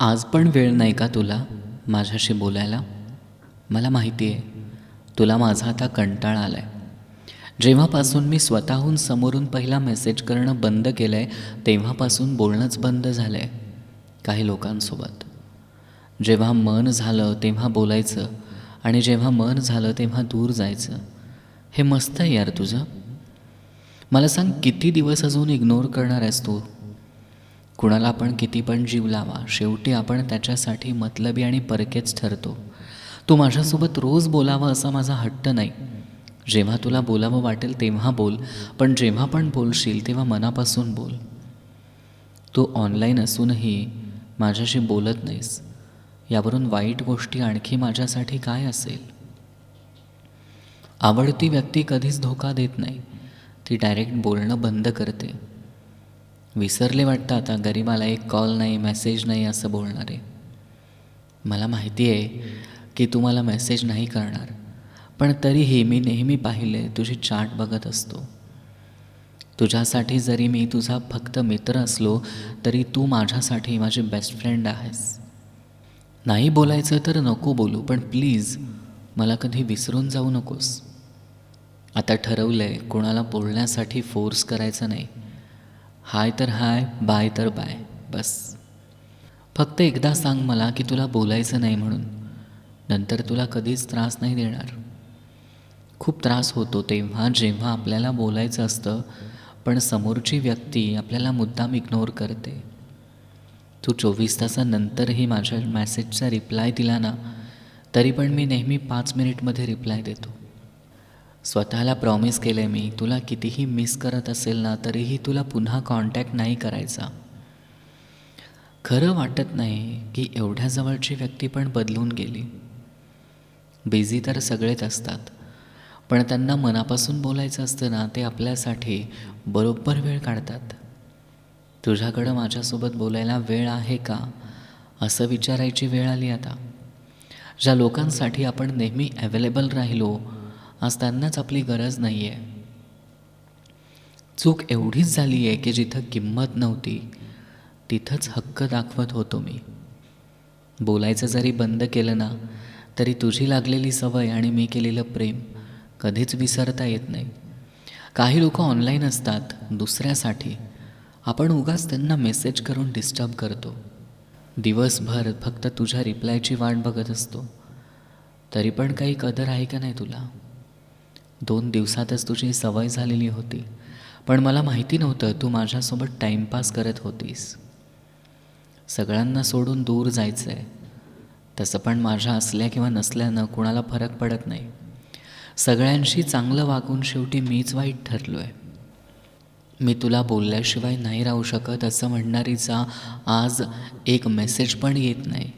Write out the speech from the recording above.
आज पण वेळ नाही का तुला माझ्याशी बोलायला? मला माहिती आहे तुला माझा आता कंटाळा आला आहे जेव्हापासून मी स्वतःहून समोरून पहिला मेसेज करणं बंद केलं आहे तेव्हापासून बोलणंच बंद झालं आहे काही लोकांसोबत. जेव्हा मन झालं तेव्हा बोलायचं आणि जेव्हा मन झालं तेव्हा दूर जायचं. हे मस्त आहे यार तुझं. मला सांग किती दिवस अजून इग्नोर करणार आहेस तू? कुणाला आपण किती पण जीव लावा शेवटी आपण त्याच्यासाठी मतलबी आणि परकेच ठरतो. तू माझ्यासोबत रोज बोलावं असा माझा हट्ट नाही. जेव्हा तुला बोलावं वाटेल तेव्हा बोल पण जेव्हा पण बोलशील तेव्हा मनापासून बोल. तू ऑनलाईन असूनही माझ्याशी बोलत नाहीस. यावरून वाईट गोष्टी आणखी माझ्यासाठी काय असेल? आवडती व्यक्ती कधीच धोका देत नाही. ती डायरेक्ट बोलणं बंद करते. विसरले वाटतं आता गरिबाला एक कॉल नाही मेसेज नाही असं बोलणार. आहे मला माहिती आहे की तू मला मेसेज नाही करणार पण तरीही मी नेहमी पाहिले तुझी चाट बघत असतो. तुझ्यासाठी जरी मी तुझा फक्त मित्र असलो तरी तू माझ्यासाठी माझी बेस्ट फ्रेंड आहेस. नाही बोलायचं तर नको बोलू पण प्लीज मला कधी विसरून जाऊ नकोस. आता ठरवलं आहे कोणाला बोलण्यासाठी फोर्स करायचं नाही. हाय तर हाय बाय तर बाय बस. फक्त एकदा सांग मला की तुला बोलायचं नाही म्हणून. नंतर तुला कधीच त्रास नाही देणार. खूप त्रास होतो तेव्हा जेव्हा आपल्याला बोलायचं असतं पण समोरची व्यक्ती आपल्याला मुद्दाम इग्नोर करते. तू चोवीस तासानंतरही माझ्या मॅसेजचा रिप्लाय दिला ना तरी पण मी नेहमी पाच मिनिटमध्ये रिप्लाय देतो. स्वतःला प्रॉमिस केलं आहे मी तुला कितीही मिस करत असेल ना तरीही तुला पुन्हा कॉन्टॅक्ट नाही करायचा. खरं वाटत नाही की एवढ्या जवळची व्यक्ती पण बदलून गेली. बिझी तर सगळेच असतात पण त्यांना मनापासून बोलायचं असतं ना ते आपल्यासाठी बरोबर वेळ काढतात. तुझ्याकडं माझ्यासोबत बोलायला वेळ आहे का? असं विचारायची वेळ आली आता. ज्या लोकांसाठी आपण नेहमी अवेलेबल राहिलो आज त्यांनाच आपली गरज नाही आहे चूक एवढीच झाली आहे की जिथं किंमत नव्हती तिथंच हक्क दाखवत होतो मी. बोलायचं जरी बंद केलं ना तरी तुझी लागलेली सवय आणि मी केलेलं प्रेम कधीच विसरता येत नाही. काही लोक ऑनलाईन असतात दुसऱ्यासाठी. आपण उगाच त्यांना मेसेज करून डिस्टर्ब करतो. दिवसभर फक्त तुझ्या रिप्लायची वाट बघत असतो. तरी पण काही कदर आहे का नाही तुला? दोन दिवसातच तुझी सवय झालेली होती. पण मला माहिती नव्हतं तू माझ्यासोबत टाईमपास करत होतीस. सगळ्यांना सोडून दूर जायचं आहे तसं पण माझ्या असल्या किंवा नसल्यानं कुणाला फरक पडत नाही. सगळ्यांशी चांगलं वागून शेवटी मीच वाईट ठरलो आहे मी तुला बोलल्याशिवाय नाही राहू शकत असं म्हणणारीचा आज एक मेसेज पण येत नाही.